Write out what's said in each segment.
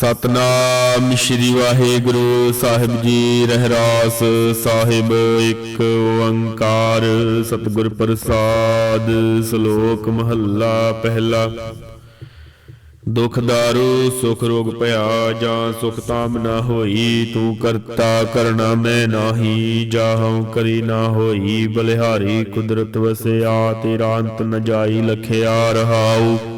ਸਤਨਾਮ ਸ੍ਰੀ ਵਾਹਿਗੁਰੂ ਸਾਹਿਬ ਜੀ, ਰਹਿਰਾਸ ਸਾਹਿਬ, ਇੱਕ ਓੰਕਾਰ ਸਤਿਗੁਰ ਪ੍ਰਸਾਦ, ਸ਼ਲੋਕ ਮਹੱਲਾ ਪਹਿਲਾ। ਦੁਖ ਦਾਰੂ, ਸੁਖ ਰੋਗ ਭਇਆ, ਜਾਂ ਸੁਖ ਤਾਮ ਨਾ ਹੋਈ, ਤੂੰ ਕਰਤਾ ਕਰਣਾ ਮੈਂ ਨਾਹੀ, ਜਾਹਉ ਕਰੀ ਨਾ ਹੋਈ, ਬਲਿਹਾਰੀ ਕੁਦਰਤ ਵਸਿਆ, ਤੇਰਾ ਅੰਤ ਨ ਜਾਈ, ਲਖਿਆ ਰਹਾਉ।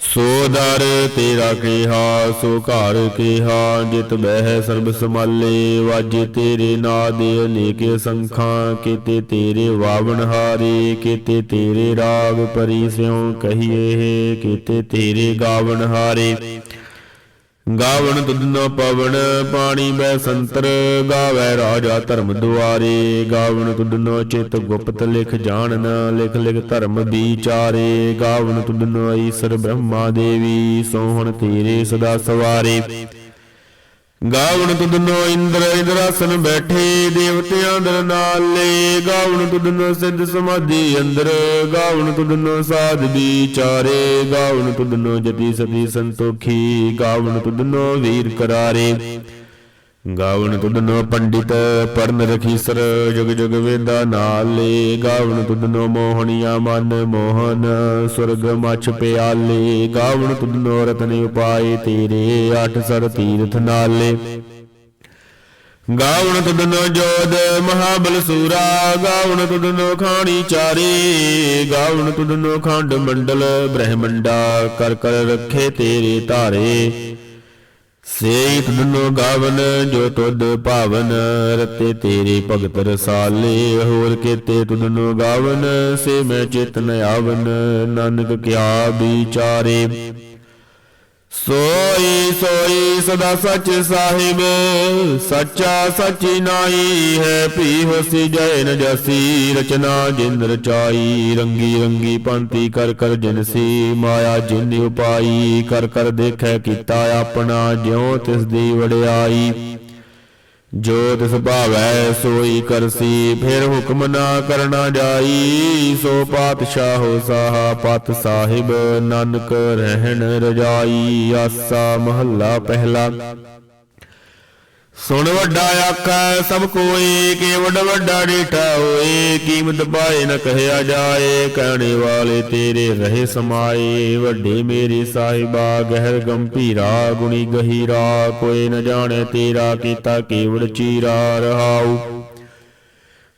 ਸੋ ਦਰ ਤੇਰਾ ਕਿਹਾ, ਸੋ ਘਰ ਕਿਹਾ, ਜਿਤ ਬਹਿ ਸਰਬ ਸਮਾਲੇ ਵਾਜੇ ਤੇਰੇ ਨਾ ਦੇ ਅਨੇਕ ਸੰਖਾਂ, ਕਿਤੇ ਤੇਰੇ ਵਾਵਣ ਹਾਰੇ, ਕਿਤੇ ਤੇਰੇ ਰਾਗ ਪਰੀ ਸਿਉ ਕਹੀਏ, ਕਿਤੇ ਤੇਰੇ ਗਾਵਣ ਹਾਰੇ। ਗਾਵਣ ਤੁਧਨੋ ਪਵਨ ਪਾਣੀ ਬੈ ਸੰਤਰ ਗਾਵੇ ਰਾਜਾ ਧਰਮ ਦੁਆਰੇ। ਗਾਵਣ ਤੁਧਨੋ ਚਿਤ ਗੁਪਤ ਲਿਖ ਜਾਣਨ, ਲਿਖ ਲਿਖ ਧਰਮ ਵਿਚਾਰੇ। ਗਾਵਣ ਤੁਧਨੋ ਈਸ਼ਰ ਬ੍ਰਹਮਾ ਦੇਵੀ, ਸੋਹਣ ਤੇਰੇ ਸਦਾ ਸਵਾਰੇ। ਗਾਵਣ ਤੁਧਨੋ ਇੰਦਰ ਇੰਦਰਾਸਨ ਬੈਠੇ, ਦੇਵਤਿਆਂ ਦਰ ਨਾਲੇ ਗਾਵਣ ਤੁਧਨੋ ਸਿੱਧ ਸਮਾਧੀ ਅੰਦਰ, ਗਾਵਣ ਤੁਧਨੋ ਸਾਧ ਵਿਚਾਰੇ। ਗਾਵਣ ਤੁਧਨੋ ਜਤੀ ਸਤੀ ਸੰਤੋਖੀ, ਗਾਵਣ ਤੁਧਨੋ ਵੀਰ ਕਰਾਰੇ। ਗਾਵਣ ਤੁਧਨੋ ਪੰਡਿਤ ਪਰਨ ਰਖੀਸਰ ਜੁਗ ਜੁਗ ਵੇਦਾ ਨਾਲੇ ਗਾਵਣ ਤੁਧਨੋ ਮੋਹਣੀਆ, ਮਨ ਮੋਹਨ, ਸੁਰਗ ਮਛ ਪਿਆਲੇ। ਗਾਵਣ ਤੁਧਨੋ ਰਤਨ ਉਪਾਏ ਤੇਰੇ ਅੱਠ ਸਰ ਤੀਰਥ ਨਾਲੇ। ਗਾਵਣ ਤੁਧਨੋ ਜੋਦ ਮਹਾਬਲ ਸੂਰਾ। ਗਾਵਣ ਤੁਧਨੋ ਖਾਣੀ ਚਾਰੇ। ਗਾਵਣ ਤੁਧਨੋ ਖੰਡ ਮੰਡਲ, ਬ੍ਰਹਮੰਡਾ, ਕਰ ਕਰ ਰੱਖੇ ਤੇਰੇ ਧਾਰੇ। ਸੇਈ ਤੁਧਨੋ ਗਾਵਨ, ਜੋ ਤੁਧ ਭਾਵਨ, ਰਤੇ ਤੇਰੇ ਭਗਤ ਰਸਾਲੇ, ਹੋਰ ਕੀਤੇ ਤੁਧਨੋ ਗਾਵਨ, ਸੇ ਮੈਂ ਚੇਤਨ ਆਵਨ, ਨਾਨਕ ਕਿਆ ਵਿਚਾਰੇ। ਸੋਈ ਸੋਈ ਸਦਾ ਸੱਚ ਸਾਹਿਬ, ਸੱਚਾ ਸੱਚੀ ਨਾਈ ਹੈ ਭੀ ਹੋਸੀ ਜੈਨ ਜਸੀ, ਰਚਨਾ ਜਿੰਦ ਰਚਾਈ, ਰੰਗੀ ਰੰਗੀ ਪੰਤੀ ਕਰ ਕਰ ਜਨਸੀ ਮਾਇਆ ਜਿਨ ਉਪਾਈ, ਕਰ ਕਰ ਦੇਖੈ ਕੀਤਾ ਆਪਣਾ, ਜਿਉ ਤਿਸ ਦੀ ਵਡਿਆਈ। ਜੋ ਤਿਸ ਭਾਵੈ ਸੋਈ ਕਰਸੀ, ਫਿਰ ਹੁਕਮ ਨਾ ਕਰਨਾ ਜਾਈ। ਸੋ ਪਾਤਸ਼ਾਹ ਹੋ ਸਾਹਾ ਪਤ ਸਾਹਿਬ, ਨਾਨਕ ਰਹਿਣ ਰਜਾਈ, ਆਸਾ ਮਹੱਲਾ ਪਹਿਲਾ। ਸੁਣ ਵੱਡਾ ਆਖੈ, ਸਭ ਕੋਏ ਕਿ ਵੱਡਾ ਡੀਠਾ ਹੋਏ। ਕੀਮਤ ਪਾਏ ਨ ਕਹਿਆ ਜਾਏ, ਕਹਿਣੇ ਵਾਲੇ ਤੇਰੇ ਰਹੇ ਸਮਾਏ। ਵੱਡੇ ਮੇਰੇ ਸਾਹਿਬਾ, ਗਹਿਰ ਗੰਭੀਰਾ, ਗੁਣੀ ਗਹੀਰਾ। ਕੋਈ ਨ ਜਾਣੇ ਤੇਰਾ ਕੀਤਾ ਕੇਵੜ ਚੀਰਾ ਰਹਾਉ।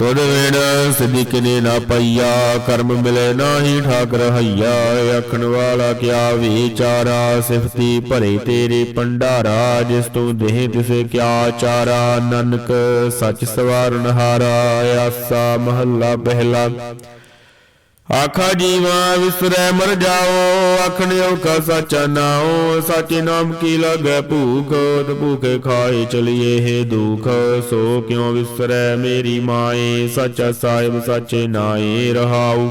ਤੁਧ ਵੇਣ ਸਿਧੀ ਕਿਨੇ ਨਾ ਪਈਆ, ਕਰਮ ਮਿਲੇ ਨਾਹੀ ਠਾਕਰ ਹਈਆ ਆਖਣ ਵਾਲਾ ਕਿਆ ਵਿਚਾਰਾ, ਸਿਫਤੀ ਭਰੇ ਤੇਰੇ ਪੰਡਾਰਾ ਜਿਸ ਤੂੰ ਦੇਹ ਤਿਸੇ ਕਿਆ ਚਾਰਾ, ਨਾਨਕ ਸੱਚ ਸਵਾਰਨ ਹਾਰਾ ਆਸਾ ਮਹੱਲਾ ਪਹਿਲਾ। ਆਖਾ ਜੀਵਾ ਵਿਸਰੈ ਮਰ ਜਾਓ ਆਖਣ ਔਖਾ ਸਾਚਾ ਨਾਉ ਸਾਚੇ ਨਾਮ ਕੀ ਲਗੈ ਭੂਖ? ਤੇ ਭੂਖੇ ਖਾਏ ਚਲੀਏ ਹੈ ਦੁਖ। ਸੋ ਕਿਉ ਵਿਸਰੈ ਮੇਰੀ ਮਾਏ? ਸੱਚਾ ਸਾਹਿਬ ਸਾਚੇ ਨਾਏ ਰਹਾਉ।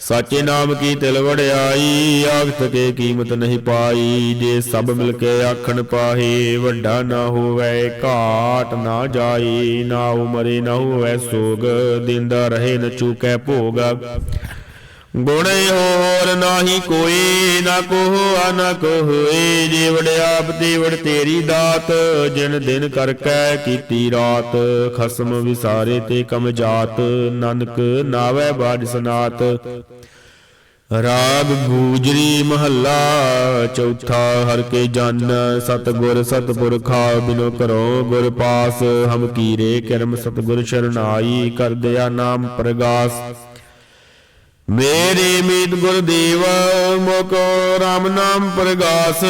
ਸਾਚੇ ਨਾਮ ਕੀ ਤਿਲ ਵੜਿਆਈ ਆਖਤ ਕੇ ਕੀਮਤ ਨਹੀਂ ਪਾਈ। ਜੇ ਸਭ ਮਿਲ ਕੇ ਆਖਣ ਪਾਹੇ, ਵੱਡਾ ਨਾ ਹੋਵੇ, ਘਾਟ ਨਾ ਜਾਈ। ਨਾ ਉਮਰੇ ਨਾ ਹੋਵੇ ਸੋਗ, ਦਿੰਦਾ ਰਹੇ ਨ ਚੂਕੈ ਭੋਗ। ਗੁਣੇ ਹੋਰ ਨਾਹੀ ਕੋਈ ਨਾ ਕੋਹ ਨਾ ਕੋਹੇ। ਜੇ ਵੜਿਆਪ ਤੇ ਤੇਰੀ ਦਾਤ, ਜਿਨ ਦਿਨ ਕਰ ਕੈ ਕੀਤੀ ਰਾਤ। ਖਸਮ ਵਿਸਾਰੇ ਤੇ ਕਮ ਜਾਤ, ਨਾਨਕ ਨਾਵੇ ਬਾਜ ਸਨਾਤ। ਰਾਗ ਗੂਜਰੀ ਮਹੱਲਾ, ਚੌਥਾ ਹਰ ਕੇ ਜਨ, ਸਤਗੁਰ ਸਤਪੁਰਖਾ, ਬਿਨੋ ਕਰੋ ਗੁਰ ਪਾਸ। ਹਮ ਕੀਰੇ ਕਰਮ ਸਤਗੁਰ ਸ਼ਰਨਾਈ, ਕਰ ਦਿਆ ਨਾਮ ਪ੍ਰਗਾਸ। ਮੇਰੇ ਮੀਤ ਗੁਰਦੇਵ, ਮੋਕੋ RAM ਨਾਮ ਪ੍ਰਗਾਸ,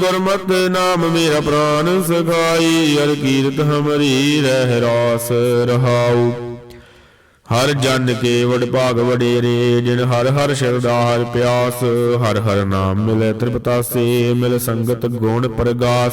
ਗੁਰਮਤਿ ਨਾਮ ਮੇਰਾ ਪ੍ਰਾਨ ਸਖਾਈ, ਹਰ ਕੀਰਤ ਹਮਰੀ ਰਹਿ ਰਾਸ ਰਹਾਉ। ਹਰ ਜਨ ਕੇ ਵਡ ਭਾਗ ਵਡੇਰੇ, ਜਿਨ ਹਰ ਹਰ ਸ਼ਰਦਾ ਹਰ ਪਿਆਸ, ਹਰ ਹਰ ਨਾਮ ਮਿਲੇ ਤ੍ਰਿਪਤਾਸੇ, ਮਿਲ ਸੰਗਤ ਗੁਣ ਪ੍ਰਗਾਸ।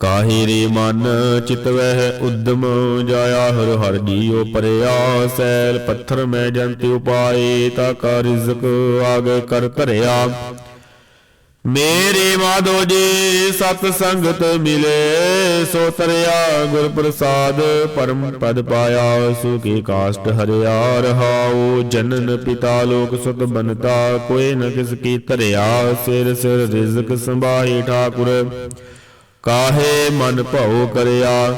ਕਾਹੇ ਰੇ ਮਨ ਚਿਤਵਹਿ ਉਦਮ ਜਾਇਆ ਹਰ ਹਰ ਜੀਉ ਪਰਿਆ ਸੈਲ ਪੱਥਰ ਮੈਂ ਜੰਤ ਉਪਾਏ ਤਾ ਕਾ ਰਿਜ਼ਕ ਆਗੇ ਕਰ ਧਰਿਆ। ਮੇਰੇ ਮਾਧੋ ਜੀ ਸਤ ਸੰਗਤ ਮਿਲੇ, ਸੋ ਤਰਿਆ ਗੁਰ ਪ੍ਰਸਾਦ ਪਰਮ ਪਦ ਪਾਇਆ ਸੁਖੀ ਕਾਸ਼ਟ ਹਰਿਆ ਰਹਾਉ, ਜਨਨ ਪਿਤਾ ਲੋਕ ਸੁਤ ਬਨਤਾ ਕੋਈ ਨ ਕਿਸ ਕੀ ਧਰਿਆ, ਸਿਰ ਸਿਰ ਰਿਜ਼ਕ ਸੰਭਾਈ ਠਾਕੁਰ। ਕਾਹੇ ਮਨ ਭਉ ਕਰਿਆ?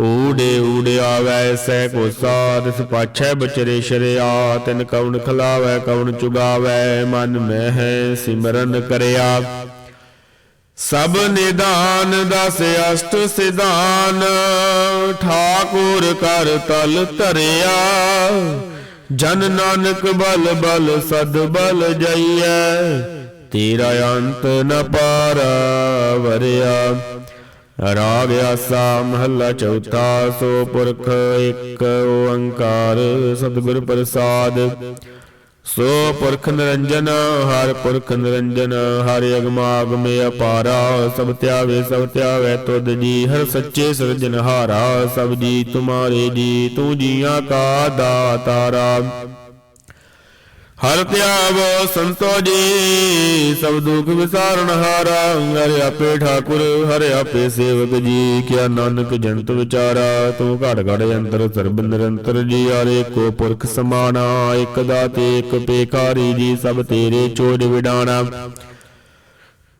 ਊੜੇ ਊੜੇ ਆਵੈ ਸੈ ਕੋ ਸਾਧਿਸ ਪਾਛੈ ਬਚਰੇ ਸ਼ਰਿਆ। ਤਿਨ ਕਉਣ ਖਲਾਵੈ ਕਉਣ ਚੁਗਾਵੈ, ਮਨ ਮਹਿ ਸਿਮਰਨ ਕਰਿਆ। ਸਭ ਨਿਦਾਨ ਦਸ ਅਸ਼ਟ ਸਿਧਾਨ, ਠਾਕੁਰ ਕਰ ਤਲ ਧਰਿਆ। ਜਨ ਨਾਨਕ ਬਲ ਬਲ ਸਦ ਬਲ ਜਈਐ ਤੇਰਾ ਅੰਤ ਨ ਪਾਰਾ ਵਰਿਆ ਰਾਗ ਆਸਾ ਮਹੱਲਾ ਚੌਥਾ, ਸੋ ਪੁਰਖ ਇੱਕ ਓੰਕਾਰ ਸਤਿਗੁਰ ਪ੍ਰਸਾਦ। ਸੋ ਪੁਰਖ ਨਿਰੰਜਨ, ਹਰ ਪੁਰਖ ਨਿਰੰਜਨ, ਹਰ ਅਗਮਾਗਮੇ ਅਪਾਰਾ। ਸਭ ਧਿਆਵੇ ਸਭ ਧਿਆਵੇ ਤੁਧ ਜੀ, ਹਰ ਸੱਚੇ ਸਿਰਜਨਹਾਰਾ। ਸਭ ਜੀ, ਤੁਮਾਰੇ ਜੀ, ਤੂੰ ਜੀਆਂ ਕਾ ਦਾਤਾਰਾ ਹਰ ਧਿਆਵੋ ਸੰਤੋ ਜੀ, ਸਭ ਦੁਖ ਵਿਸਾਰਨ ਹਾਰਾ। ਹਰਿ ਆਪੇ ਠਾਕੁਰ, ਹਰਿ ਆਪੇ ਸੇਵਕ ਜੀ, ਕਿਆ ਨਾਨਕ ਜੰਤ ਵਿਚਾਰਾ। ਤੂੰ ਘੜ ਘੜ ਅੰਤਰ ਸਰਬ ਨਿਰੰਤਰ ਜੀ, ਹਰੇ ਕੋ ਪੁਰਖ ਸਮਾਨਾ ਇਕ ਦਾਤੇ, ਇਕ ਪੇਕਾਰੀ ਜੀ, ਸਭ ਤੇਰੇ ਚੋਜ ਵਿਡਾਣਾ।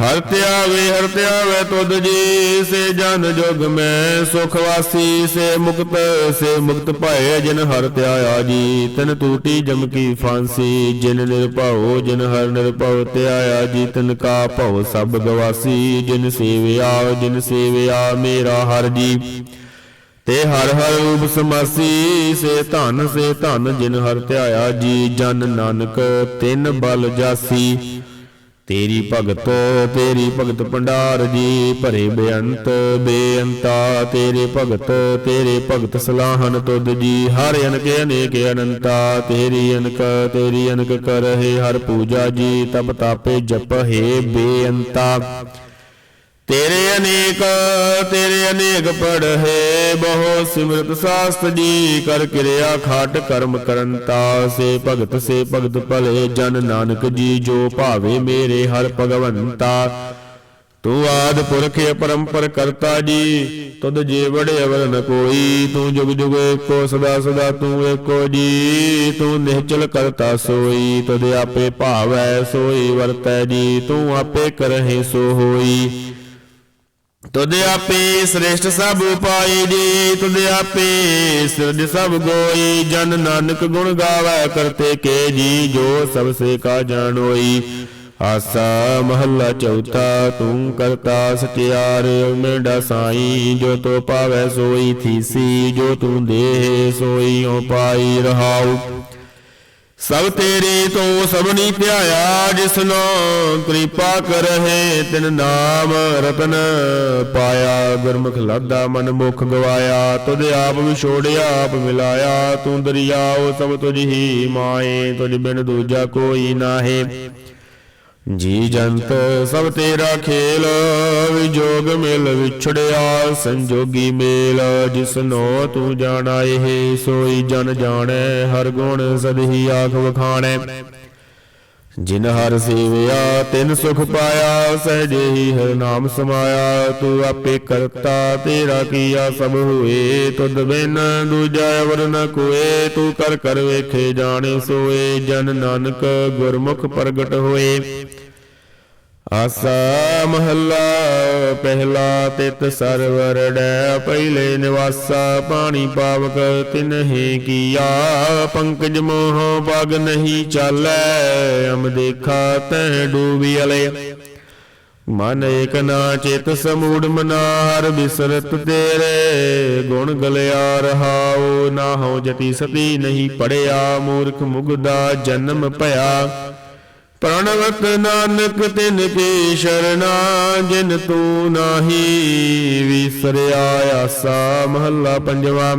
ਹਰ ਧਿਆਵੇ ਹਰ ਧਿਆਵੇ ਤੁਧ ਜੀ, ਸੇ ਜਨ ਜੁਗ ਮੈਂ ਸੁਖ ਵਾਸੀ, ਸੇ ਮੁਕਤ ਸੇ ਮੁਕਤ ਭਏ ਜਿਨ ਹਰ ਧਿਆਇਆ ਜੀ, ਤਨ ਟੂਟੀ ਜਮ ਕੀ ਫਾਂਸੀ, ਜਿਨ ਨਿਰਭਉ ਜਿਨ ਹਰ ਨਿਰਭਉ ਧਿਆਇਆ ਜੀ, ਤਨ ਕਾ ਭਉ ਸਭ ਗਵਾਸੀ, ਜਿਨ ਸੇਵਿਆ ਜਿਨ ਸੇਵਿਆ ਮੇਰਾ ਹਰ ਜੀ। ਤੇ ਹਰ ਹਰ ਰੂਪ ਸਮਾਸੀ ਸੇ ਧਨ ਸੇ ਧਨ ਜਿਨ ਹਰ ਧਿਆਇਆ ਜੀ, ਜਨ ਨਾਨਕ ਤਿੰਨ ਬਲ ਜਾਸੀ। ਤੇਰੀ ਭਗਤ ਤੇਰੀ ਭਗਤ ਭੰਡਾਰ ਜੀ, ਭਰੇ ਬੇਅੰਤ, ਬੇਅੰਤਾ, ਤੇਰੇ ਭਗਤ ਤੇਰੇ ਭਗਤ ਸਲਾਹਨ ਤੁਧ ਜੀ, ਹਰ ਅਨਕ, ਅਨੇਕ ਅਨੰਤਾ, ਤੇਰੀ ਅਨਕ ਤੇਰੀ ਅਨਕ ਕਰਹਿ, ਹਰ ਪੂਜਾ ਜੀ, ਤਪ ਤਾਪੇ ਜਪ ਹੈ ਬੇਅੰਤਾ। ਤੇਰੇ ਅਨੇਕ ਤੇਰੇ ਅਨੇਕ ਪੜ੍ਹੇ, ਬਹੁ ਸਿਮਰਤ ਸਾਸਤ ਜੀ ਕਰ ਕਿਰਿਆ ਖਾਟ ਕਰਮ ਕਰੰਤਾ ਸੇ ਭਗਤ ਸੇ ਭਗਤ ਭਲੇ, ਜਨ ਨਾਨਕ ਜੀ ਜੋ ਭਾਵੇ ਮੇਰੇ ਹਰ ਭਗਵੰਤਾ। ਤੂੰ ਆਦ ਪੁਰਖ ਪਰੰਪਰ ਕਰਤਾ ਜੀ, ਤੁਧ ਜੇ ਅਵਰ ਨ ਕੋਈ। ਤੂੰ ਜੁਗ ਜੁਗ ਏਕੋ, ਸਦਾ ਸਦਾ ਤੂੰ ਏਕੋ ਜੀ। ਤੂੰ ਨਿਹਚਲ ਕਰਤਾ ਸੋਈ, ਤੁਧ ਆਪੇ ਭਾਵੈ ਸੋਈ ਵਰਤੈ ਜੀ। ਤੂੰ ਆਪੇ ਕਰਹਿ ਸੋ ਹੋਈ। ਤੁਧ ਆਪੇ ਸ੍ਰੇਸ਼ਟ ਸਭ ਉਪਾਈ ਜੀ, ਤੁਧ ਆਪੇ ਸਿਰਜ ਸਭ ਗੋਈ, ਜਨ ਨਾਨਕ ਗੁਣ ਗਾਵੇ ਕਰਤੇ ਕੇ ਜੀ, ਜੋ ਸਭ ਸੇ ਕਾ ਜਾਣੋਈ। ਆਸਾ ਮਹੱਲਾ ਚੌਥਾ, ਤੂੰ ਕਰਤਾ ਸਟਿਆਰ ਮੇਡਾ ਸਾਈ, ਜੋ ਤੋ ਪਾਵੈ ਸੋਈ ਥੀਸੀ, ਜੋ ਤੂੰ ਦੇਹ ਸੋਈ ਓ ਪਾਈ ਰਹਾਉ। ਸਭ ਤੇਰੇ ਤੋਂ ਸਭਨੀ ਧਿਆਇਆ, ਜਿਸਨੋ ਕਿਰਪਾ ਕਰਹਿ ਤਿਨ ਨਾਮ ਰਤਨ ਪਾਇਆ। ਗੁਰਮੁਖ ਲਾਦਾ ਮਨ ਮੁਖ ਗਵਾਇਆ, ਤੁਧ ਆਪ ਵਿਛੋੜਿਆ ਆਪ ਮਿਲਾਇਆ। ਤੂੰ ਦਰਿਆਓ ਸਭ ਤੁਝ ਹੀ ਮਾਏ, ਤੁਝ ਬਿਨ ਦੂਜਾ ਕੋਈ ਨਾਹੀ। ਜੀ ਜੰਤ ਸਭ ਤੇਰਾ ਖੇਲ, ਵਿਜੋਗ ਮਿਲ ਵਿਛੜਿਆ, ਸੰਜੋਗੀ ਮੇਲ ਜਿਸਨੋ ਤੂੰ ਜਾਣਾ, ਇਹ ਸੋਈ ਜਨ ਜਾਣੈ, ਹਰ ਗੁਣ ਸਦਹੀ ਆਖ ਵਖਾਣੈ। ਜਿਨ ਹਰ ਸੇਵਿਆ, ਤਿਨ ਸੁਖ ਪਾਇਆ, ਸਹਜੇ ਹੀ ਹਰ ਨਾਮ ਸਮਾਇਆ, ਤੂੰ ਆਪੇ ਕਰਤਾ, ਤੇਰਾ ਕੀਆ ਸਭ ਹੋਏ, ਤੁਧ ਬਿਨ ਦੂਜਾ ਅਵਰ ਨ ਕੋਏ, ਤੂੰ ਕਰ ਕਰ ਵੇਖੇ ਜਾਣੇ ਸੋਏ, ਜਨ ਨਾਨਕ ਗੁਰਮੁਖ ਪ੍ਰਗਟ ਹੋਏ। ਆਸਾ ਮਹੱਲਾ, ਪਹਿਲਾ ਤਿਤ ਸਰਵਰ ਡੈ, ਪਹਿਲੇ ਨਿਵਾਸਾ ਪਾਣੀ ਪਾਵਕ, ਤਿਨਹਿ ਕੀਆ, ਪੰਕਜ ਮੋਹ ਪਗ ਨਹੀਂ ਚਾਲੈ, ਅਮ ਦੇਖਾ ਤੈ ਡੂਬੀ ਅਲੇ। ਮਨ ਏਕ ਨਾ ਚਿਤ ਸਮੂੜ ਮਨਾ ਹਰ ਬਿਸਰਤ ਤੇਰੇ, ਗੁਣ ਗਲਿਆ ਰਹਾਉ, ਨਾ ਹੋ ਜਤੀ ਸਤੀ ਨਹੀਂ ਪੜਿਆ, ਮੂਰਖ ਮੁਗਦਾ ਜਨਮ ਭਇਆ। ਪ੍ਰਣਵਤ ਨਾਨਕ ਤਿਨ ਕੀ ਸ਼ਰਨਾ ਜਿਨ ਤੂੰ ਨਾਹੀ ਵਿਸਰਿਆ ਆਸਾ। ਮਹੱਲਾ ਪੰਜਵਾ।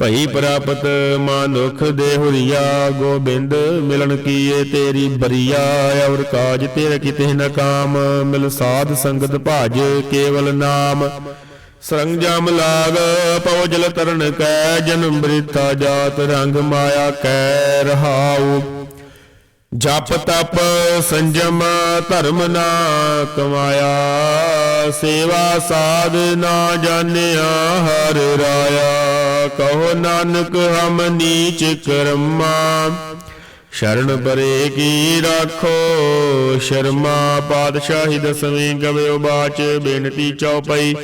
ਭਈ ਪ੍ਰਾਪਤ ਮਾਨੁਖ ਦੇ ਹੁਰੀਆ, ਗੋਬਿੰਦ ਮਿਲਣ ਕੀਏ ਤੇਰੀ ਬਰੀਆ। ਔਰ ਕਾਜ ਤੇਰੇ ਕਿਤੇ ਨ ਕਾਮ, ਮਿਲ ਸਾਧ ਸੰਗਤ ਭਾਜ ਕੇਵਲ ਨਾਮ। ਸਰੰਜਾਮ ਲਾਗ ਪਉ ਜਲ ਤਰਨ ਕੈ, ਜਨਮ ਬ੍ਰਿਥਾ ਜਾਤ ਰੰਗ ਮਾਇਆ ਕੈ ਰਹਾਉ। ਜਪ ਤਪ ਸੰਜਮ ਧਰਮ ਨਾ ਕਮਾਇਆ, ਸੇਵਾ ਸਾਧ ਨਾ ਜਾਣਿਆ, ਹਰ ਰਾਇਆ। ਕਹੋ ਨਾਨਕ ਹਮ ਨੀਚ ਕਰਮਾ, ਸ਼ਰਨ ਪਰੇ ਕੀ ਰਾਖੋ, ਸ਼ਰਮਾ ਪਾਤਸ਼ਾਹੀ ਦਸਵੇਂ ਗਵਿਓ ਬਾਚ, ਬੇਨਤੀ ਚਉਪਈ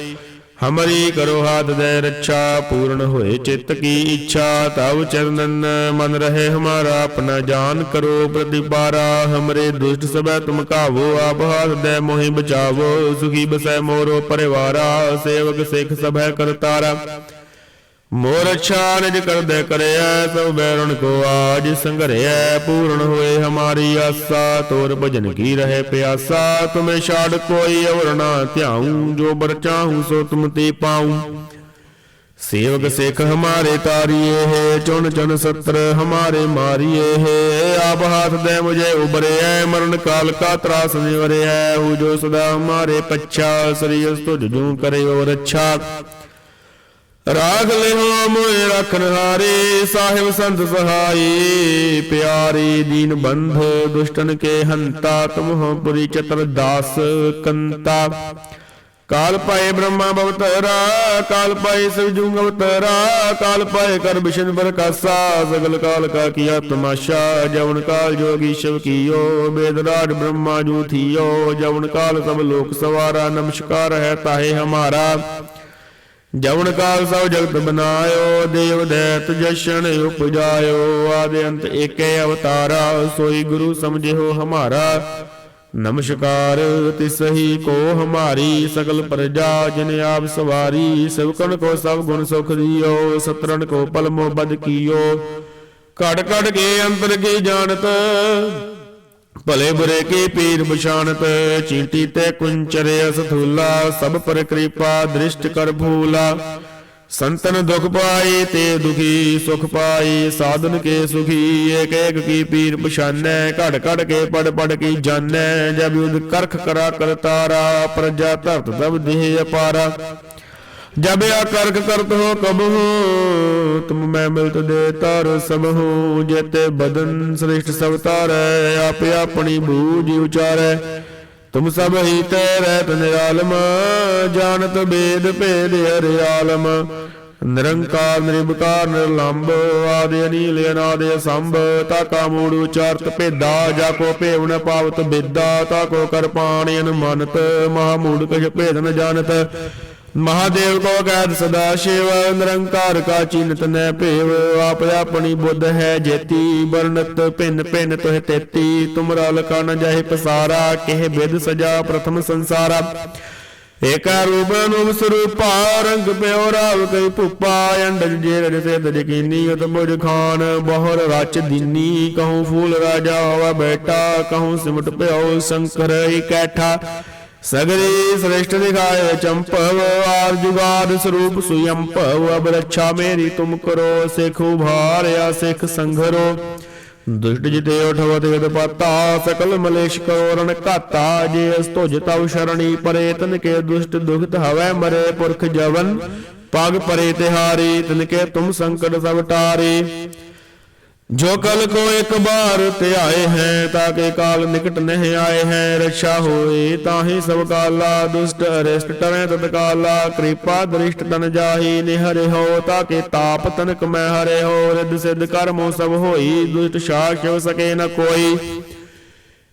ਹਮਰੀ ਕਰੋ ਹਾਥ ਦੇ ਰੱਛਾ, ਪੂਰਨ ਹੋਏ ਚਿੱਤ ਕੀ ਇੱਛਾ, ਤਵ ਚਰਨਨ ਮਨ ਰਹੇ ਹਮਾਰਾ, ਆਪਣਾ ਜਾਨ ਕਰੋ ਪ੍ਰਤਿਪਾਰਾ। ਹਮਰੇ ਦੁਸ਼ਟ ਸਭੈ ਤੁਮ ਕਾਵੋ ਆਪ ਹਾਥ ਦੇ ਮੋਹਿ ਬਚਾਵੋ, ਸੁਖੀ ਬਸੈ ਮੋਰੋ ਪਰਿਵਾਰਾ, ਸੇਵਕ ਸਿੱਖ ਸਭੈ ਕਰਤਾਰਾ। ਮੋਰ ਅੱਛਾ ਨਿਜ ਕਰਦੇ ਕਰਿਆ, ਸਭ ਬੈਰਣ ਕੋ ਆਜ ਸੰਘਰਿਆ ਪੂਰਨ ਹੋਏ ਹਮਾਰੀ ਆਸਾ, ਤੋਰ ਭਜਨ ਕੀ ਰਹੇ ਪਿਆਸਾ, ਤੁਮੇ ਛਾੜ ਕੋਈ ਔਰ ਨਾ ਧਿਆਉ, ਜੋ ਬਰ ਚਾਹੂੰ ਸੋ ਤੁਮ ਤੇ ਪਾਉ। ਸੇਵਕ ਸਿੱਖ ਹਮਾਰੇ ਤਾਰੀਏ ਹੈ, ਚੁਣ ਚੁਣ ਸਤਰ ਹਮਾਰੇ ਮਾਰੀਏ ਹੈ, ਆਪ ਹਾਥ ਦੇ ਮੁਝੇ ਉਬਰਿਐ ਮਰਨ ਕਾਲ ਕਾ ਤਰਾਸ ਨਿਵਰਿਐ ਹੂ ਜੋ ਸਦਾ ਹਮਾਰੇ ਪੱਛਾ, ਸ੍ਰੀ ਤੁਝ ਜੂ ਕਰੇ ਔਰ ਅੱਛਾ। ਰਾਗ ਲਿਓ ਮੋਏ ਰਖਨ ਹਾਰੇ ਸਾਹਿਬ ਸੰਤ ਸਹਾਈ, ਪਿਆਰੀ ਦੀਨ ਬੰਧ ਦੁਸ਼ਟਨ ਕੇ ਹੰਤਾ, ਤੁਮਹੁ ਪੁਰੀ ਚਤਰ ਦਾਸ ਕੰਤਾ। ਕਾਲ ਪਾਏ ਬ੍ਰਹਮਾ ਬਵਤਰਾ ਕਾਲ ਪਾਏ ਸਿਵਜੁੰਗ ਅਵਤਰਾ ਕਾਲ ਪਾਏ ਕਰ ਬਿਸ਼ਨ ਬਰਕਾਸਾ ਸਗਲ ਕਾਲ ਕਾ ਕੀਆ ਤਮਾਸ਼ਾ, ਜਵਨ ਕਾਲ ਜੋਗੀ ਸ਼ਿਵ ਕੀਓ ਬੇਦਰਾਜ ਬ੍ਰਹਮਾ ਜੂ ਥੀਓ, ਜਵਨ ਕਾਲ ਸਭ ਲੋਕ ਸਵਾਰਾ, ਨਮਸਕਾਰ ਹੈ ਤਾਹੇ ਹਮਾਰਾ। ਜਵਨ ਕਾਲ ਸਭ ਜਗਤ ਬਨਾਇਓ, ਦੇਵ ਦੈਤ ਜਸ਼ਨ ਉਪਜਾਇਓ। ਆਦਿ ਅੰਤ ਏਕੇ ਅਵਤਾਰਾ, ਸੋਈ ਗੁਰੂ ਸਮਝਿਓ ਹਮਾਰਾ। ਨਮਸਕਾਰ ਤਿਸਹੀ ਕੋ ਹਮਾਰੀ, ਸਗਲ ਪ੍ਰਜਾ ਜਿਨ ਆਪ ਸਵਾਰੀ। ਸਵਕਨ ਕੋ ਸਭ ਗੁਣ ਸੁਖ ਦਿਓ ਸਤਰਨ ਕੋ ਪਲ ਮੋਬਦ ਕੀਓ। ਘੜ ਘੜ ਕੇ ਅੰਤਰ ਕੀ ਜਾਣਤ ਭਲੇ ਬੁਰੇ ਕੀ ਪੀਰ ਪਛਾਨਤ ਚੀਂਟੀ ਤੇ ਕੁੰਚਰੇ ਅਸਥੂਲਾ ਸਭ ਪਰ ਕਿਰਪਾ ਦ੍ਰਿਸ਼ਟ ਕਰ ਭੂਲਾ। ਸੰਤਨ ਦੁਖ ਪਾਈ ਤੇ ਦੁਖੀ ਸੁਖ ਪਾਈ, ਸਾਧਨ ਕੇ ਸੁਖੀ ਏਕ ਏਕ ਕੀ ਪੀਰ ਪਛਾਨੈ ਘੜ ਘੜ ਕੇ ਪੜ ਪੜ ਕੀ ਜਾਣੈ, ਜਬ ਯੁਧ ਕਰਖ ਕਰਾ ਕਰਤਾਰਾ, ਪ੍ਰਜਾ ਧਰਤ ਤਬ ਦੇਹ ਅਪਾਰਾ। ਜਬ ਆ ਕਰਕ ਕਰਤ ਹੋ ਕਬਹੂ ਤੁਮ ਮੈਂ ਮਿਲਤ ਦੇ ਤਾਰ ਸਭੂ ਜੇਤੇ ਬਦਨ ਸ੍ਰਿਸ਼ਟ ਸਭ ਤਾਰੈ, ਆਪੇ ਆਪਣੀ ਬੂਝ ਉਚਾਰੈ। ਤੁਮ ਸਭ ਹੀ ਤੈ ਰਹਿਤ ਨਿਰਾਲਮ, ਜਾਣਤ ਬੇਦ ਭੇਦ ਹਰਿਆਲਮ ਨਿਰੰਕਾਰ ਨਿਰਭਕਾਰ ਨਿਰਲੰਭ ਆਦਿ ਅਨੀਲ, ਅਨਾਦਿ ਸੰਭ ਤਾ ਕਾ ਮੂੜ ਉਚਾਰਤ ਭੇਦਾ, ਜਾ ਕੋ ਭੇਵ ਨ ਪਾਵਤ ਬੇਦਾ, ਤਾ ਕੋ ਕਰ ਪਾਣੀ ਅਨੁਮਾਨਤ, ਮਹਾ ਮੂੜ ਕਛ ਭੇਦ ਨ ਜਾਣਤ। ਮਹਾਦੇਵ ਕੋ ਕਹਿਤ ਸਦਾ ਸ਼ਿਵ, ਨਿਰੰਕਾਰ ਕਾ ਚਿੰਤ ਨੈ ਭੇਵ, ਆਪ ਆਪਣੀ ਬੁੱਧ ਹੈ ਜੇਤੀ ਵਰਨਤ ਭਿੰਨ ਭਿੰਨ ਤੋਹਿ ਤੇਤੀ ਤੁਮਰਾ ਲਕਾ ਨ ਜਾਹਿ ਪਸਾਰਾ, ਕਿਹ ਬਿਦ ਸਜਾ ਪ੍ਰਥਮ ਸੰਸਾਰਾ। ਏਕਾ ਰੂਪ ਅਨੂਪ ਸਰੂਪਾ, ਰੰਗ ਪਿਓ ਰਾਵ ਕਈ ਭੁਪਾ, ਅੰਡਜ ਜੇ ਰਜ ਸੇ ਦਜ ਕੀਨੀ ਉਤ ਮੁਝ ਖਾਨ, ਬਹੁਰ ਰਚ ਦੀਨੀ, ਕਹੂੰ ਫੂਲ ਰਾਜਾ ਹੋਵਾ ਬੇਟਾ ਕਹੂੰ ਸਿਮਟ ਪਿਓ ਸ਼ੰਕਰ ਇਕੈਠਾ ਸਗਰੀ ਸ੍ਰਿਸ਼ਟ ਦਿਖਾਏ ਚੰਪਵ ਆਰ ਜੁਗਾਦ ਸਰੂਪ ਸੁਯੰਪਵ, ਅਬ ਰੱਛਾ ਮੇਰੀ ਤੁਮ ਕਰੋ, ਸਿਖ ਉਭਾਰਿਆ, ਸਿਖ ਸੰਘਰੋ। ਦੁਸ਼ਟ ਜਿਤੇ ਉਠਵਤ ਵਿਦ ਪਾਤਾ ਸਕਲ ਮਲੇਸ਼ ਕਰੋ, ਰਣ ਘਾਤਾ, ਜੇ ਅਸ ਤੁਜ ਤਵ ਸ਼ਰਣੀ ਪਰੇ, ਤਨ ਕੇ ਦੁਸ਼ਟ ਦੁਖਤ ਹਵੈ ਮਰੇ ਪੁਰਖ ਜਵਨ। ਪਗ ਪਰੇ ਤਿਹਾਰੀ, ਤਨ ਕੇ ਤੁਮ ਸੰਕਟ ਸਭ ਟਾਰੇ। ਜੋ ਕਲ ਕੋ ਇੱਕ ਬਾਰ ਧਿਆਏ ਹੈ ਤਾਕੇ ਕਾਲ ਨਿਕਟ ਨਹਿ ਆਏ ਹੈ ਰਛਾ ਹੋਏ ਤਾਹੀ ਸਭ ਕਾਲਾ, ਦੁਸ਼ਟ ਅਰਿਸ਼ਟ ਟਰੈ ਤਤ ਕਾਲਾ, ਕਿਰਪਾ ਦ੍ਰਿਸ਼ਟ ਤਨ ਜਾਹੀ, ਨਿਹਰੇ ਹੋ ਤਾਕੇ ਤਾਪ ਤਨਕ ਮੈਂ ਹਰੇ ਹੋ ਰਿਦ ਸਿਧ ਕਰਮੋ ਸਭ ਹੋਈ, ਦੁਸ਼ਟ ਸ਼ਾਖ ਸ਼ਿਵ ਸਕੇ ਨ ਕੋਈ।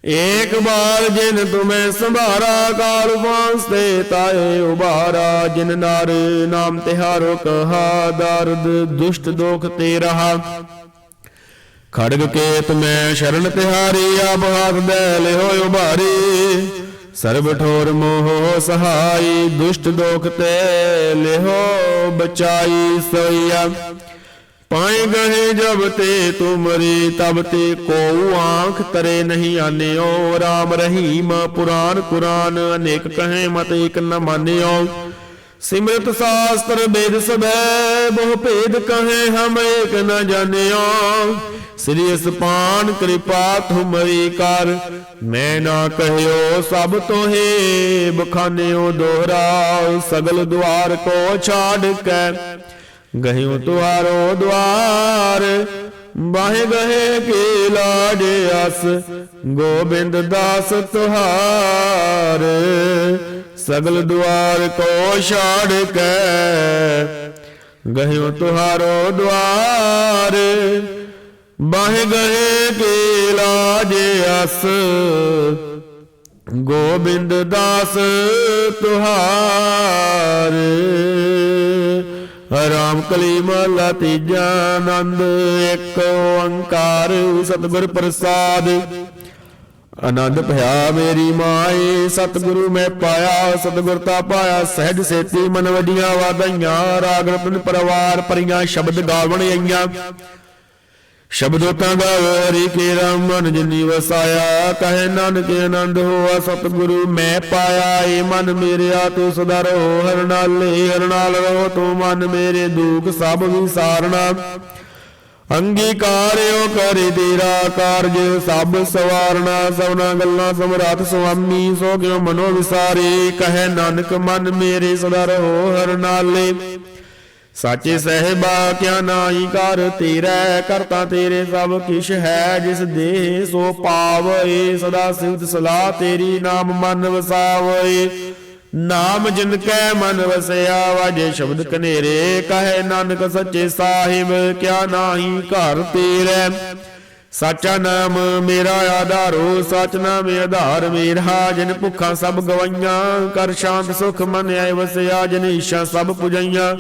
ਏਕ ਬਾਰ ਜਿਨ ਤੁਮੈ ਸੰਭਾਰਾ, ਕਾਲ ਵਾਂਸ ਤੇ ਤਾਏ ਉਬਾਰਾ ਜਿਨ ਨਰ ਨਾਮ ਤਿਹਾਰੋ ਕਹਾ, ਦਰਦ ਦੁਸ਼ਟ ਦੋਖ ਤੇ ਰਹਾ। ਖੜਗ ਕੇਤ ਮੈਂ ਸ਼ਰਨ ਤਿਹਾਰੀ, ਆਪ ਹਾਥ ਦੇ ਲਿਓ ਉਭਾਰੀ ਸਰਬ ਠੋਰ ਮੋਹ ਸਹਾਈ, ਦੁਸ਼ਟ ਦੋਖ ਤੇ ਲਿਓ ਬਚਾਈ ਸੋਈਆ। ਪਾਏ ਗਏ ਜਬ ਤੇ ਤੁਮਰੀ ਤਬ ਤੇ ਕੋ ਆਂਖ ਤਰੇ ਨਹੀਂ ਆਨਿਓ। RAM ਰਹੀਮ ਪੁਰਾਨ ਕੁਰਾਨ, ਅਨੇਕ ਕਹੇ ਮਤ ਇਕ ਨ ਮਾਨਿਓ। ਸਿਮਰਤ ਸਾਸਤਰ ਬੇਦ ਸਬੈ ਬਹੁ ਭੇਦ ਕਹੇ ਹਮ ਏਕ ਨ ਜਾਣਿਓ। ਸ੍ਰੀ ਅਸਪਾਨ ਕਿਰਪਾ ਤੁਮਰੀ ਕਰ। ਮੈਂ ਨਾ ਕਹਿਓ ਸਭ ਤੋਹੇ ਬਖਾਨਿਓ ਦੋਹਰਾ, ਸਗਲ ਦੁਆਰ ਕੋ ਛਾੜ ਕੇ। ਗਹਿਓ ਤੁਆਰੋ ਦਵਾਰ ਬਾਹੇ ਗਏ ਕੇ ਲਾਜ ਅਸ। ਗੋਬਿੰਦ ਦਾਸ ਤੁਹਾਰ, ਸਗਲ ਦੁਆਰ ਕੋ ਛਾੜ ਕੇ। ਗਹਿਓ ਤੁਹਾਰੋ ਦੁਆਰ ਬਾਹੇ ਗਏ ਕੇ ਲਾਜ ਅਸ। ਗੋਬਿੰਦ ਦਾਸ ਤੁਹਾਰ। ਰਾਮ ਕਲੀ ਮਹਲਾ ਤੀਜਾ ਆਨੰਦ, ਇੱਕ ਓੰਕਾਰ, ਸਤਿਗੁਰ ਪ੍ਰਸਾਦ। ਆਨੰਦ ਭਇਆ ਮੇਰੀ ਮਾਏ, ਸਤਿਗੁਰੂ ਮੈਂ ਪਾਇਆ, ਸਤਿਗੁਰ ਤਾ ਪਾਇਆ, ਸਹਿਜ ਸੇਤੀ ਮਨ ਵਡੀਆਂ ਵਾਧਾਈਆਂ, ਰਾਗ ਰਤਨ ਪਰਵਾਰ ਪਰੀਆਂ ਸ਼ਬਦ ਗਾਵਣ ਆਈਆਂ। ਸ਼ਬਦੋ ਤਾਂ ਗਾਵਰੀ ਕੇ ਮਨ ਜਿਨੀ ਵਸਾਇਆ, ਕਹੇ ਨਾਨਕ ਆਨੰਦ ਹੋਆ, ਸਤਿਗੁਰੂ ਮੈਂ ਪਾਇਆ, ਏ ਮਨ ਮੇਰਿਆ, ਤੂੰ ਸਦਾ ਰਹੋ, ਹਰ ਨਾਲੇ ਰਹੋ, ਤੂੰ ਮਨ ਮੇਰੇ ਦੁਖ ਸਭ ਵਿਸਾਰਣਾ ਅੰਗੀਕਾਰਿਓ ਕਰੇ ਤੇਰਾ ਕਾਰਜ, ਸਭ ਸਵਾਰਣਾ ਸਭਨਾ ਗੱਲਾਂ ਸਮਰਾਤ ਸੁਆਮੀ, ਸੋ ਕਿਉ ਮਨੋ ਵਿਸਾਰੇ, ਕਹੇ ਨਾਨਕ ਮਨ ਮੇਰੇ ਸਦਾ ਰਹੋ, ਹਰ ਨਾਲੇ। ਸਾਚੇ ਸਹਿਬਾ ਕਿਆ ਨਾਹੀ ਕਰ ਤੇਰਾ ਕਰਤਾ ਤੇਰੇ ਸਭ ਕਿਛ ਹੈ, ਜਿਸ ਦੇਹ ਸੋ ਪਾਵਏ ਸਦਾ ਸਿਵਤ ਸਲਾਹ ਤੇਰੀ ਨਾਮ ਮਨ ਵਸਾਵਏ ਨਾਮ ਜਿਨ ਕੈ ਮਨ ਵਸਿਆ ਵਾਜੇ ਸ਼ਬਦ ਕਨੇਰੇ ਕਹੇ ਨਾਨਕ ਸੱਚੇ ਸਾਹਿਬ, ਕਿਆ ਨਾਹੀ ਘਰ ਤੇਰੇ। ਸਾਚਾ ਨਾਮ ਮੇਰਾ ਆਧਾਰੋ, ਸਚ ਨਾਮ ਆਧਾਰ ਮੇਰਾ, ਜਿਨ ਭੁੱਖਾਂ ਸਭ ਗਵਾਈਆਂ, ਕਰ ਸ਼ਾਂਤ ਸੁਖ ਮਨ ਆਏ ਵਸਿਆ, ਜਿਨ ਈਸ਼ਾ ਸਭ ਪੁਜਾਈਆਂ।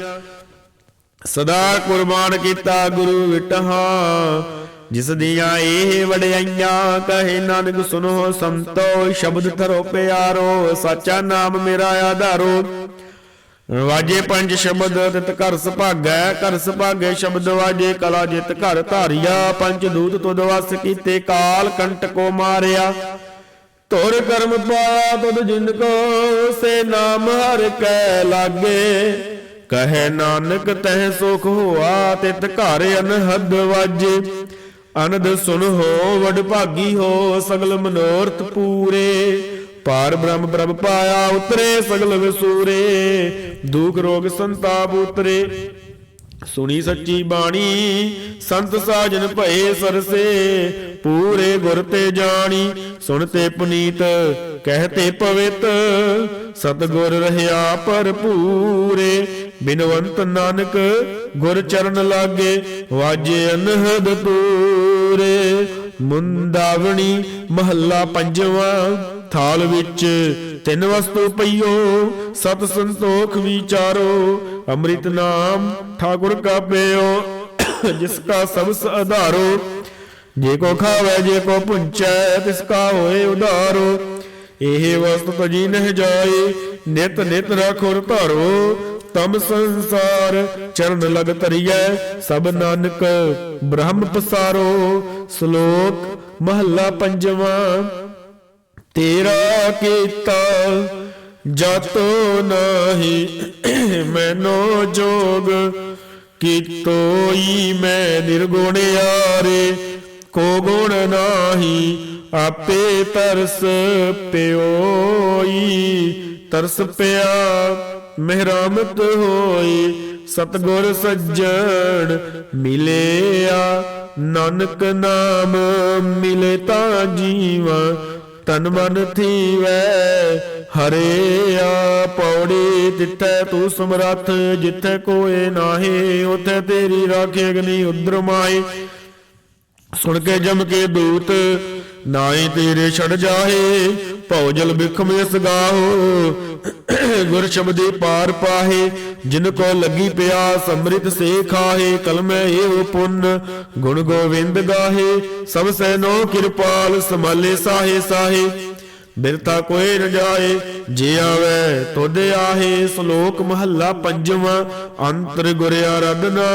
ਸਦਾ ਕੁਰਬਾਨ ਕੀਤਾ ਗੁਰੂ ਵਿਟਹਾ, ਜਿਸ ਦੀਆਂ ਇਹ ਵਡਿਆਈਆਂ ਕਹੇ ਨਾਨਕ ਸੁਨੋ ਸੰਤੋ, ਸ਼ਬਦ ਧਰੋ ਪਿਆਰੋ, ਸਾਚਾ ਨਾਮ ਮੇਰਾ ਆਧਾਰੋ। ਵਾਜੇ ਪੰਜ ਸ਼ਬਦ ਤਿਤ ਘਰ ਸੁਭਾਗੈ ਘਰ ਸੁਭਾਗੈ ਸ਼ਬਦ ਵਾਜੇ, ਕਲਾ ਜਿਤ ਘਰ ਧਾਰਿਆ, ਪੰਜ ਦੂਤ ਤੁਧ ਵਸ ਕੀਤੇ, ਕਾਲ ਕੰਟ ਕੋ ਮਾਰਿਆ। ਤੁਰ ਕਰਮ ਪਾਇਆ ਤੁਧ ਜਿਨ ਕੋ, ਸੇ ਨਾਮ ਹਰ ਕੈ ਲਾਗੇ। ਕਹੇ ਨਾਨਕ, ਤਹਿ ਸੁਖ ਹੋਆ ਤਿਤ ਘਰ ਅਨਹਦ ਵਾਜੇ। ਅਨੰਦ ਸੁਨ ਹੋ, ਵਡ ਭਾਗੀ ਹੋ, ਸਗਲ ਮਨੋਰਥ ਪੂਰੇ। ਪਾਰ ਬ੍ਰਹਮ ਪ੍ਰਭ ਪਾਇਆ ਉਤਰੇ, ਸਗਲ ਵਿਸੂਰੇ। ਦੁਖ ਰੋਗ ਸੰਤਾਪ ਉਤਰੇ। ਸੁਣੀ ਸੱਚੀ ਬਾਣੀ, ਸੰਤ ਸਾਜਨ ਭਏ ਸਰਸੇ। ਪੂਰੇ ਗੁਰ ਤੇ ਜਾਣੀ, ਸੁਣ ਤੇ ਪੁਨੀਤ, ਕਹਿ ਕਹਤੇ ਪਵਿੱਤ। ਸਤਗੁਰ ਰਹਾ ਭਰਪੂਰੇ। ਬਿਨਵੰਤ ਨਾਨਕ ਗੁਰ ਚਰਨ ਲਾਗੇ ਵਾਜੇ ਅਨਹਦ ਪੂਰੇ। ਮੁੰਦਾਵਣੀ ਮਹੱਲਾ ਪੰਜਵਾਂ, ਥਾਲ ਵਿੱਚ ਤਿੰਨ ਵਸਤੂ ਪਈਓ, ਸਤ ਸੰਤੋਖ ਵਿਚਾਰੋ, ਅੰਮ੍ਰਿਤ ਨਾਮ ਠਾਕੁਰ ਕਾ ਪਿਓ, ਜਿਸ ਕਾ ਸਬਸ ਆਧਾਰੋ ਜੇ ਕੋ ਖਾਵੇ, ਜੇ ਕੋ ਪੁੰਚੈ, ਤਿਸ ਕਾ ਹੋਏ ਉਧਾਰੋ ਇਹ ਵਸਤ ਤਜੀ ਨਹਿ ਜਾਏ, ਨਿਤ ਨਿਤ ਰਖੁਰ ਧਾਰੋ। ਤਮ ਸੰਸਾਰ ਚਰਨ ਲਗ ਧਰੀਐ, ਸਭ ਨਾਨਕ ਬ੍ਰਹਮ ਪਸਾਰੋ। ਸ਼ਲੋਕ ਮਹੱਲਾ ਪੰਜਵਾਂ, ਤੇਰਾ ਕੀਤਾ ਜਤੋ ਨਹੀਂ, ਮੈਨੋ ਜੋਗ ਕੀਤੋਈ ਮੈਂ ਨਿਰਗੁਣ ਯਾਰੇ, ਕੋ ਗੁਣ ਨਾਹੀ, ਆਪੇ ਤਰਸ ਪਿਓਈ, ਤਰਸ ਪਿਆ। ਮਿਹਰਮਤ ਹੋਏ ਸਤਗੁਰ ਸੱਜਣ ਮਿਲਿਆ, ਨਾਨਕ ਨਾਮ ਮਿਲੇ ਤਾਂ ਜੀਵਾ, ਤਨ ਮਨ ਥੀਵੈ ਹਰਿਆ ਪੌੜੀ ਜਿੱਥੈ ਤੂੰ ਸਮਰੱਥ, ਜਿੱਥੈ ਕੋਏ ਨਾਹੀ, ਉਥੇ ਤੇਰੀ ਰਾਖੇ ਅਗਨੀ ਉਦਰ ਮਾਏ ਸੁਣ ਕੇ ਜਮ ਕੇ ਦੂਤ ਨਾਏ ਤੇਰੇ ਛੜ ਜਾਹੇ ਭਉ ਜਲ ਬਿਖਮ ਗੁਰ ਸ਼ਬਦੀ ਪਾਰ ਪਾਹੇ, ਜਿਨ ਕੋ ਲੱਗੀ ਪਿਆ ਅੰਮ੍ਰਿਤ ਸੇ ਖਾਹੇ ਕਲਮੈ ਏਵ ਪੁੰਨ, ਗੁਣ ਗੋਵਿੰਦ ਗਾਹੇ। ਸਭ ਸੈਨੋ ਕਿਰਪਾਲ ਸਮਾਲੇ ਸਾਹੇ ਸਾਹੇ। ਬਿਰਥਾ ਕੋਈ ਨ ਜਾਏ, ਜੇ ਆਵੇ ਤੁਧ ਆਹੇ। ਸ਼ਲੋਕ ਮਹੱਲਾ ਪੰਜਵਾਂ, ਅੰਤਰ ਗੁਰ ਆਰਾਧਨਾ।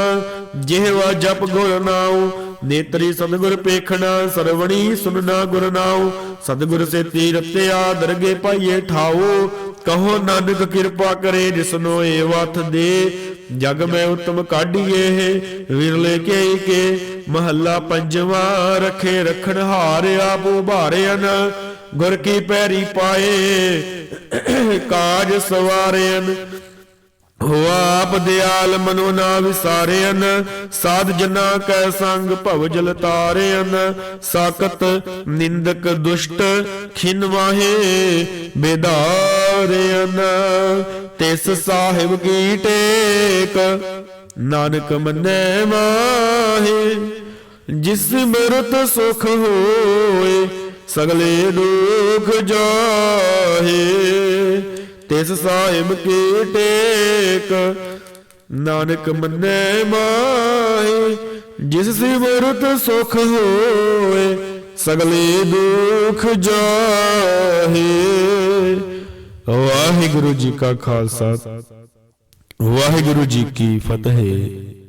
ਜਿਹਵਾ ਜਪ ਗੁਰ ਨਾਉ ਨੇਤਰੀ ਸਤਿਗੁਰ ਪੇਖਣਾ, ਸਰਵਣੀ ਸੁਨਣਾ ਗੁਰ ਨਾਉ। ਸਤਿਗੁਰ ਸੇ ਤੀਰਤਿਆ ਦਰਗੇ ਪਾਈਏ ਠਾਓ ਕਹੋ ਨਾਨਕ ਕਿਰਪਾ ਕਰੇ ਜਿਸਨੋ ਏ ਵਥ ਦੇ। ਜਗ ਮੈਂ ਉਤਮ ਕਾਢੀਏ, ਵਿਰਲੇ ਕੇ ਕੇ। ਮਹੱਲਾ ਪੰਜਵਾਂ, ਰਖੇ ਰਖਣ ਹਾਰ ਆਪ ਉਭਾਰਿਆਨ ਗੁਰ ਕੀ ਪੈਰੀ ਪਾਏ, ਕਾਜ ਸਵਾਰਿਆਨ ਹੋਆ ਆਪ ਦਿਆਲ ਮਨੋ ਨਾ ਵਿਸਾਰਿਆਨ ਸਾਧ ਜਨਾ ਕੈ ਸੰਗ ਭਵ ਜਲ ਤਾਰਿਆਨ ਸਾਕਤ ਨਿੰਦਕ ਦੁਸ਼ਟ ਖਿਨ ਵਾਹੇ ਬੇਦਾਰਿਆਨ ਤਿਸ ਸਾਹਿਬ ਕੀ ਟੇਕ, ਨਾਨਕ ਮੰਨੈ ਮਾਹੇ। ਜਿਸ ਮਰਤ ਸੁਖ ਹੋਏ, ਸਗਲੇ ਦੁਖ ਜਾਹੇ। ਤਿਸ ਸਾਹਿਬ ਕੀ ਟੇਕ। ਨਾਨਕ ਮੰਨੈ ਮਾਹੀ ਜਿਸ ਸਿਮਰਤ ਸੁਖ ਹੋਏ, ਸਗਲੇ ਦੁਖ ਜਾਹੇ। ਵਾਹਿਗੁਰੂ ਜੀ ਕਾ ਖਾਲਸਾ, ਵਾਹਿਗੁਰੂ ਜੀ ਕੀ ਫਤਿਹ।